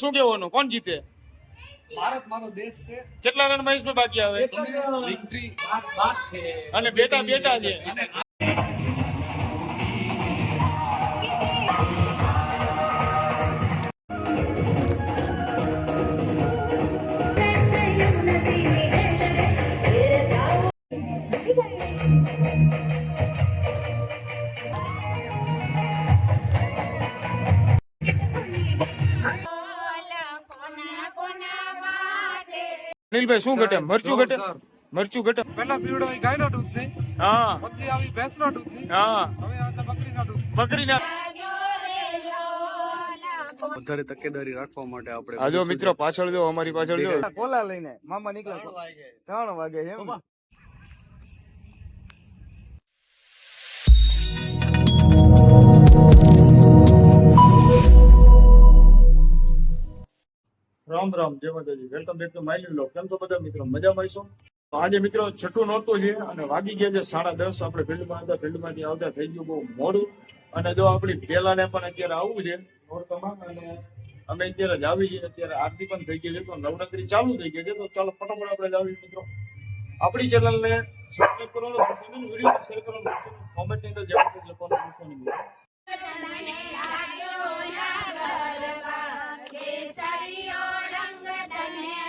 શું કહેવાનું? કોણ જીતે? ભારત મારો દેશ છે. કેટલા રન મહેશભાઈ બાકી આવે? વિક્ટરી અને બેટા બેટા છે. અનિલભાઈ શું ઘટે? મરચું ઘટે? મરચું ઘટે? પહેલા પીવડો એ ગાયના દૂધની હા. પછી આવી ભેંસના દૂધની હા. હવે આ છે બકરીના દૂધ બકરીના વધારે તકેદારી રાખવા માટે આપણે આજો મિત્રો પાછળ જો અમારી પાછળ જો. કોલા લઈને મામા નીકળ્યા ત્રણ વાગે એમ. રામ રામ, જય માતાજી. Welcome back to my vlog કેમ છો બધા મિત્રો? મજામાં છો તો આજે મિત્રો છઠ્ઠું નોરતું છે અને વાગી ગયા છે સાડા દસ. આપણે ફિલ્ડમાં હતા. ફિલ્ડમાંથી આવતા થઈ ગયું બહુ મોડું. અને જો આપણી પેલાને પણ અત્યારે આવવું છે અમે અત્યારે જ આવી છીએ. અત્યારે આરતી પણ થઈ ગઈ છે, તો નવરાત્રી ચાલુ થઈ ગઈ છે. તો ચાલો ફટાફટ આપણે જ મિત્રો. આપણી ચેનલને સબસ્ક્રાઇબ કરવાનું વીડિયો શેર કરવાનું ભૂલશો કોમેન્ટની અંદર જવાબ લખવાનું ભૂલશો નહીં મિત્રો. ಕನೆಯ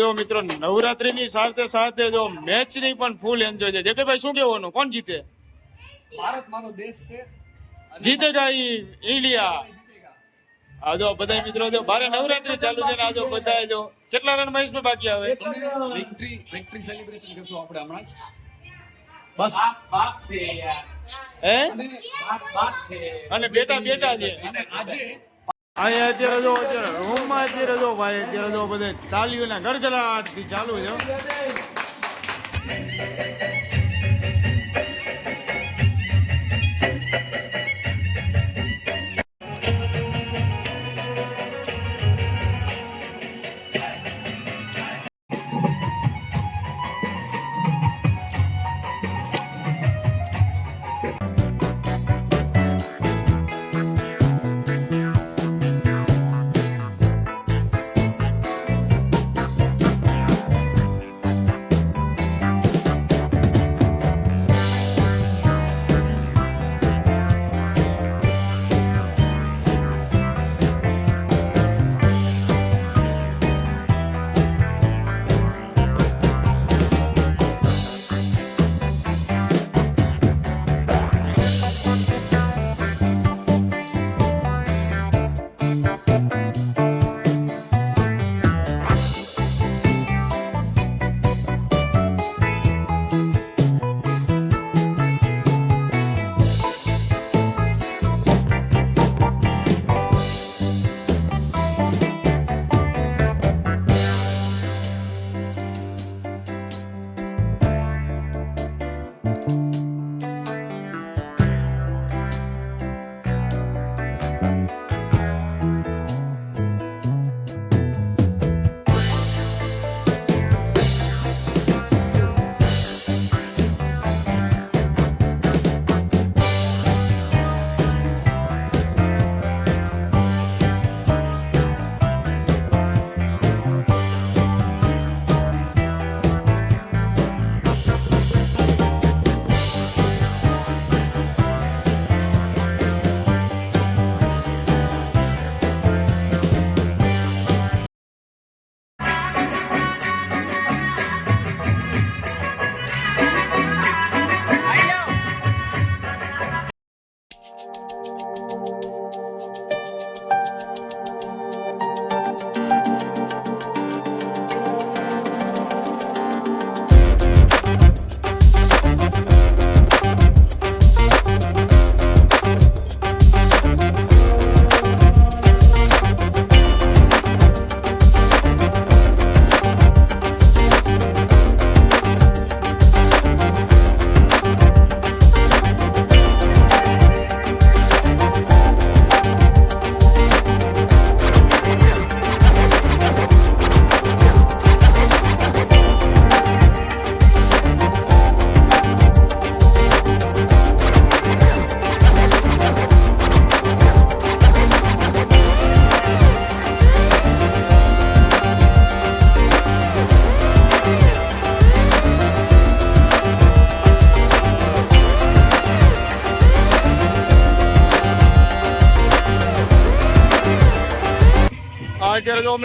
જો મિત્રો નવરાત્રી ની સાથે સાથે જો મેચની પણ ફૂલ એન્જોય છે. જગભાઈ શું કહેવાનું? કોણ જીતે? ભારત મારો દેશ છે જીતેગા ઇન્ડિયા આ જો બધા મિત્રો જો ભારે નવરાત્રી ચાલુ છે ને આ જો બધા જો. કેટલા રન મહેશમાં બાકી આવે? વિક્ટરી વિક્ટરી સેલિબ્રેશન કરશું આપણે હમણાં જ. હે? અને અને બેટા બેટા છે. અને આજે અહીંયા અત્યારે જો, અત્યારે રૂમમાં અત્યારે જો ભાઈ, અત્યારે જો બધે તાલીઓના ગડગડાટથી ચાલુ છે.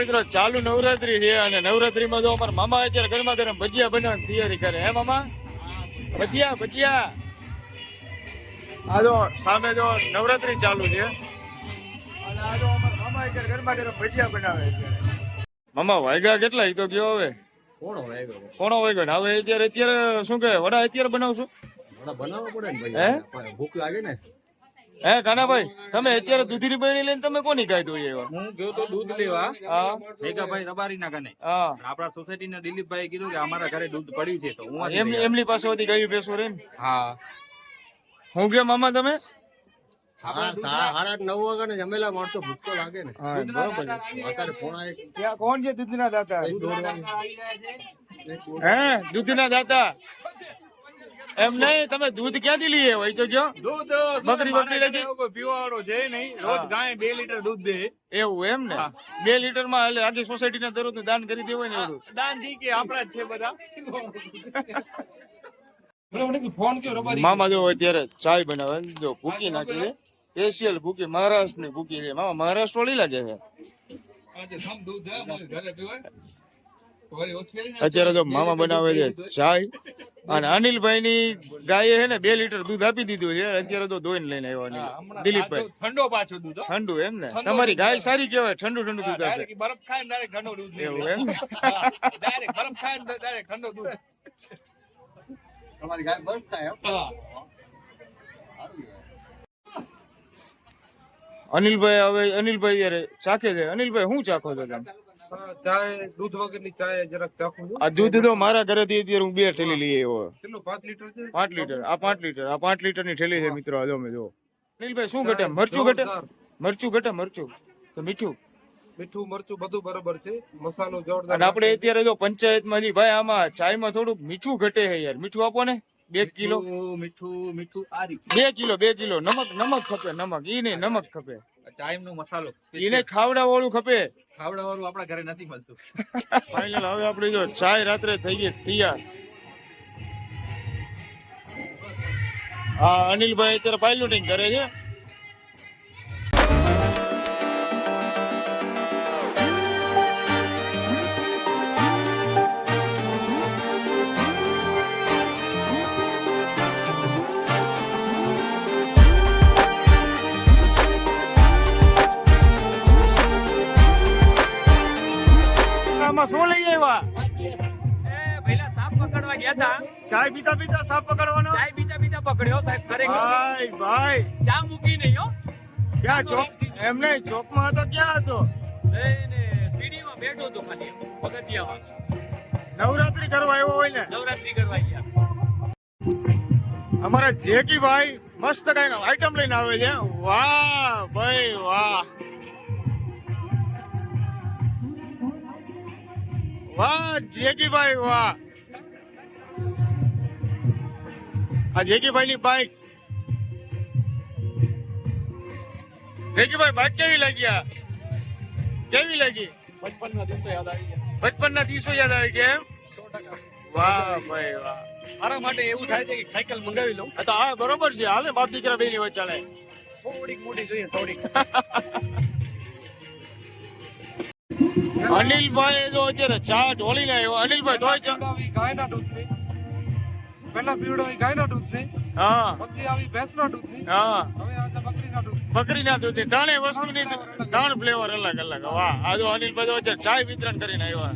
મિત્રો ચાલુ નવરાત્રી છે અને નવરાત્રીમાં તો અમારા મામા અત્યારે ગરમા ગરમ ભજીયા બનાવવાની તૈયારી કરે હે મામા? ભજીયા ભજીયા. આ સામે જો નવરાત્રી ચાલુ છે. અને આ જો અમારા મામા અત્યારે ગરમા ગરમ ભજીયા બનાવે અત્યારે મામા વાયગા કેટલા ઈ તો કયો હવે? કોણો વાયગો? કોણો વાયગો? હવે અત્યારે અત્યારે શું કે વડા અત્યારે બનાવશું? વડા બનાવવા પડે ને ભૂખ લાગે ને? હે કાનાભાઈ તમે અત્યારે દૂધની બની લઈને તમે કોની કાઢ્યું આવ્યા હું ગયો તો દૂધ લેવા. હા. ભેગાભાઈ રબારી ના કને આપડા સોસાયટી ના દિલીપભાઈ કીધું કે અમારા ઘરે દૂધ પડ્યું છે તો હું એમની પાસે બધી ગાયું પેસો રે હા. હું કે મામા તમે? સાડા સાડા સાડા નવ વાગ્યા ને જમેલા માણસો ભૂખ લાગે ને. હા છે. અત્યારે પોણા કોણ છે દૂધના દાતા? એક દોઢ વાગે હે દૂધના દાતા? એમ નહીં તમે દૂધ ક્યાંથી લઈએ હોય તો જો. દૂધ બકરી બકરી નથી? એવું છે નહીં. રોજ ગાય બે લીટર દૂધ દે. એવું એમ ને? બે લીટરમાં એટલે આખી સોસાયટી ના દરરોજ દાન કરી દેવાય ને એવું. દાનથી કે આપણા જ છે બધા. મામા જો અત્યારે ચાય બનાવે જો ભૂકી નાખી દે સ્પેશિયલ ભૂકી મહારાષ્ટ્રની ભૂકી છે. મામા મહારાષ્ટ્ર વાળી લાગે છે. અત્યારે જો મામા બનાવે છે ચાય અને અનિલભાઈ ની ગાયે હે ને બે લીટર દૂધ આપી દીધું છે. અત્યારે તો ધોઈને લઈને આવ્યો અનિલ. દિલીપભાઈ. ઠંડો પાછો દૂધ ઠંડુ એમ ને? તમારી ગાય સારી કહેવાય ઠંડુ ઠંડુ દૂધ આપે. બરફ ખાય ને direct ઠંડો દૂધ એવું એમ? ને હા, બરફ ખાય ને direct ઠંડો દૂધ. તમારી ગાય બરફ ખાય? હા. છે. અનિલભાઈ હવે અનિલભાઈ અરે ચાખે છે. અનિલભાઈ શું ચાખો છો તમે? ચાય દૂધ વગરની ચાય જરાક ચાખું આ દૂધ તો મારા ઘરેથી અત્યારે હું બે ઠેલી લઈ આવ્યો. કેટલું પાંચ લીટર છે? પાંચ લીટર આ પાંચ લીટર આ પાંચ લીટરની ઠેલી છે મિત્રો આ જો મેં જો. અનિલભાઈ શું ઘટે? મરચું ઘટે? મરચું ઘટે મરચું? તો મીઠું? મીઠું મરચું બધું બરોબર છે. મસાલો જોરદાર અને આપણે અત્યારે જો પંચાયતમાં ભાઈ આમાં ચાયમાં થોડુંક મીઠું ઘટે છે યાર. મીઠું આપો ને બે કિલો. મીઠું મીઠું મીઠું આ રીતે. બે કિલો બે કિલો. નમક નમક ખપે નમક. ઈ નહીં નમક ખપે. ચાઈમ નો મસાલો એને ખાવડા વાળું ખપે. ખાવડા વાળું આપણા ઘરે નથી મળતું. ફાઇનલ હવે આપણે જો ચાય રાત્રે થઈ ગઈ તૈયાર. હા અનિલભાઈ અત્યારે પાયલોટિંગ કરે છે. આમાં શું લઈ આવ્યા? સાપ પકડવા ગયા હતા ચાય પીતા પીતા સાપ પકડવાનો? ચાય પીતા બીજા પકડ્યો સાહેબ ખરેખર ભાઈ ભાઈ. ચા મૂકી નહીં હો. ક્યાં ચોક? એમ નહીં ચોકમાં હતો ક્યાં હતો? સીડીમાં બેઠો હતો ખાલી પગથિયામાં નવરાત્રી કરવા આવ્યો હોય ને? નવરાત્રી કરવા ગયા. અમારા જેકી ભાઈ મસ્ત કઈ આઈટમ લઈને આવે છે. વાહ ભાઈ વાહ. વાહ જેકી ભાઈ વાહ આ જેકી ભાઈ ની બાઈક જેકી ભાઈ બાઈક કેવી લાગી આ કેવી લાગી બચપનના દિવસો યાદ આવી ગયા બચપન ના દિવસો યાદ આવી ગયા એમ? સો ટકા વાહ ભાઈ વાહ મારા માટે એવું થાય છે કે સાયકલ મંગાવી લઉં. આ તો હા બરોબર છે. હાલે બાપ દીકરા બે ની વચ્ચે ચાલે થોડીક મોટી જોઈએ થોડીક. અનિલભાઈ જો અત્યારે ચા ઢોળી આવ્યો. અનિલભાઈ તોય ચા ગાયના દૂધની. પહેલા પીવડાવી ગાયના દૂધની. હા. પછી આવી ભેંસના દૂધની. હા. હવે આજે બકરીના દૂધ બકરીના દૂધની. ત્રણેય વસ્તુની ત્રણ ફ્લેવર અલગ અલગ. વાહ. આ જો અનિલભાઈ અત્યારે ચાય વિતરણ કરીને આવ્યા.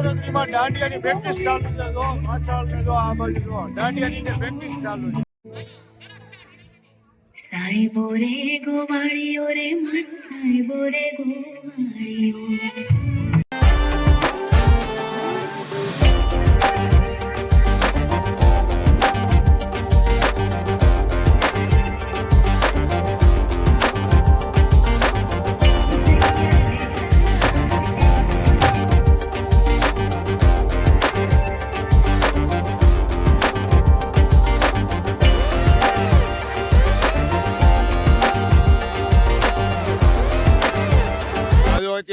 નવરાત્રીમાં દાંડિયાની પ્રેક્ટિસ ચાલુ છે. જો, પાછળ જો, આ બાજુ જો. દાંડિયાની જે પ્રેક્ટિસ ચાલુ છે. સાહેબો રે ગોવાળીઓ રે, મન સાહેબો રે ગોવાળીઓ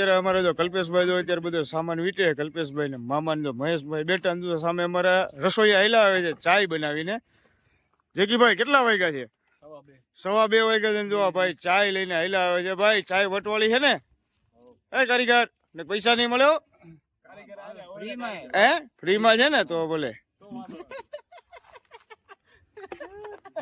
અત્યારે અમારે જો કલ્પેશભાઈ જો અત્યારે બધો સામાન વીટે. કલ્પેશભાઈ ને મામા ને જો મહેશભાઈ બેટા ને જો સામે અમારા રસોઈયા હેલા આવે છે ચાય બનાવીને. જેકીભાઈ કેટલા વાગ્યા છે? સવા બે. વાગ્યા છે જો ભાઈ ચાય લઈને હેલા આવે છે. ભાઈ ચાય વટવાળી છે ને? એ કારીગર ને પૈસા નહીં મળ્યો હે? ફ્રીમાં છે ને તો બોલે.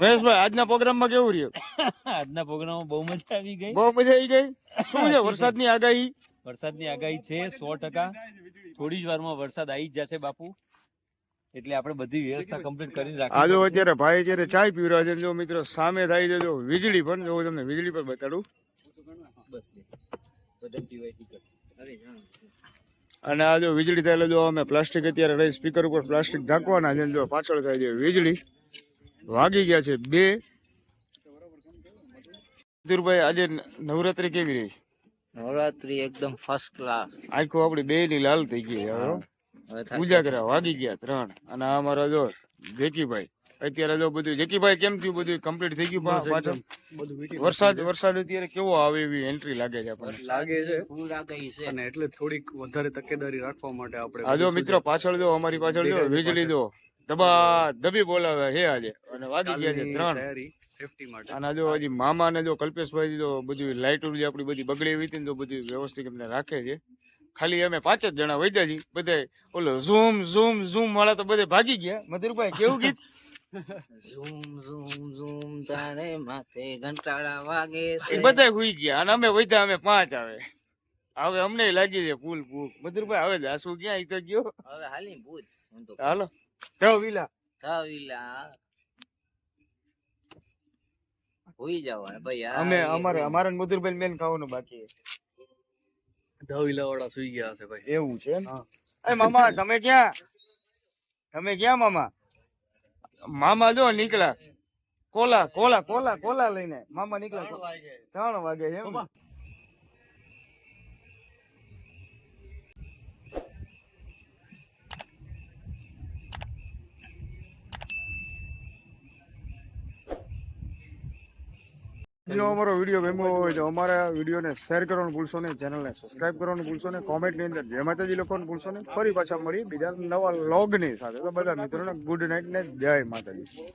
મહેશભાઈ આજના પ્રોગ્રામમાં કેવું રહ્યું? આજના પ્રોગ્રામમાં બહુ મજા આવી ગઈ. બહુ મજા આવી ગઈ? શું છે વરસાદની આગાહી? વરસાદની આગાહી છે સો ટકા. થોડી જ વારમાં વરસાદ આવી જ જશે બાપુ. એટલે આપણે બધી વ્યવસ્થા કમ્પ્લીટ કરી રાખી આજો અત્યારે ભાઈ અત્યારે ચાય પી રહ્યા છે જો મિત્રો સામે થાય છે જો વીજળી પણ જો તમને વીજળી પર બતાડું. અને આ જો વીજળી થાય જો અમે પ્લાસ્ટિક અત્યારે રહી સ્પીકર ઉપર પ્લાસ્ટિક ઢાંકવાના છે જો પાછળ થાય છે વીજળી. વાગી ગયા છે બે. મધુરભાઈ આજે નવરાત્રી કેવી રહી? નવરાત્રી એકદમ ફર્સ્ટ ક્લાસ આખું આપડી બે ની લાલ થઈ ગઈ હવે. પૂજા કર્યા વાગી ગયા ત્રણ. અને આ અમારા જો જેકીભાઈ અત્યારે જો બધું જેકીભાઈ કેમ થયું બધું? કમ્પ્લીટ થઈ ગયું પાછળ વરસાદ વરસાદ અત્યારે કેવો આવે એવી એન્ટ્રી લાગે છે આપણને? લાગે છે. પૂર આ છે. અને એટલે થોડીક વધારે તકેદારી રાખવા માટે આપણે આ જો મિત્રો પાછળ જો અમારી પાછળ જો વીજળી જો. દબા દબી બોલાવે છે આજે. અને વાગી ગયા છે ત્રણ. સેફટી માટે. અને જો હજી મામા ને જો કલ્પેશભાઈ જો બધું લાઇટો જે આપણી બધી બગડી એવી હતી ને તો બધી વ્યવસ્થિત અમને રાખે છે. ખાલી અમે પાંચ જ જણા વૈદ્યાજી બધા ઓલો ઝૂમ ઝૂમ ઝૂમ વાળા તો બધે ભાગી ગયા. મધુરભાઈ કેવું ગીત? ઝૂમ ઝૂમ ઝૂમ તારે માથે ઘંટાળા વાગે એ છે. બધા હુઈ ગયા અને અમે વૈધા અમે પાંચ આવે. હવે અમને લાગી છે ફૂલ ભૂખ. મધુરભાઈ હવે જાસુ ક્યાં તો ગયો? હવે હાલી પૂછ હું તો હાલો. જાઓ વિલા. થાવીલા હોઈ ભાઈ અમે અમારે અમારે મધુરભાઈ મેન ખાવાનું બાકી ધવિલા વાળા સુઈ ગયા હશે ભાઈ. એવું છે એ મામા તમે ક્યાં? તમે ક્યાં મામા? મામા જો નીકળ્યા. કોલા કોલા કોલા કોલા લઈને. મામા નીકળ્યા. ત્રણ વાગે. એમ? જો અમારો વીડિયો ગમ્યો હોય તો અમારા વિડીયોને શેર કરવાનું ભૂલશો નહીં, ચેનલને સબસ્ક્રાઇબ કરવાનું ભૂલશો નહીં, કોમેન્ટની અંદર જય માતાજી લખવાનું ભૂલશો નહીં. ફરી પાછા મળીએ બીજા નવા લોગની સાથે. તો બધા મિત્રોને ગુડ નાઇટ ને જય માતાજી.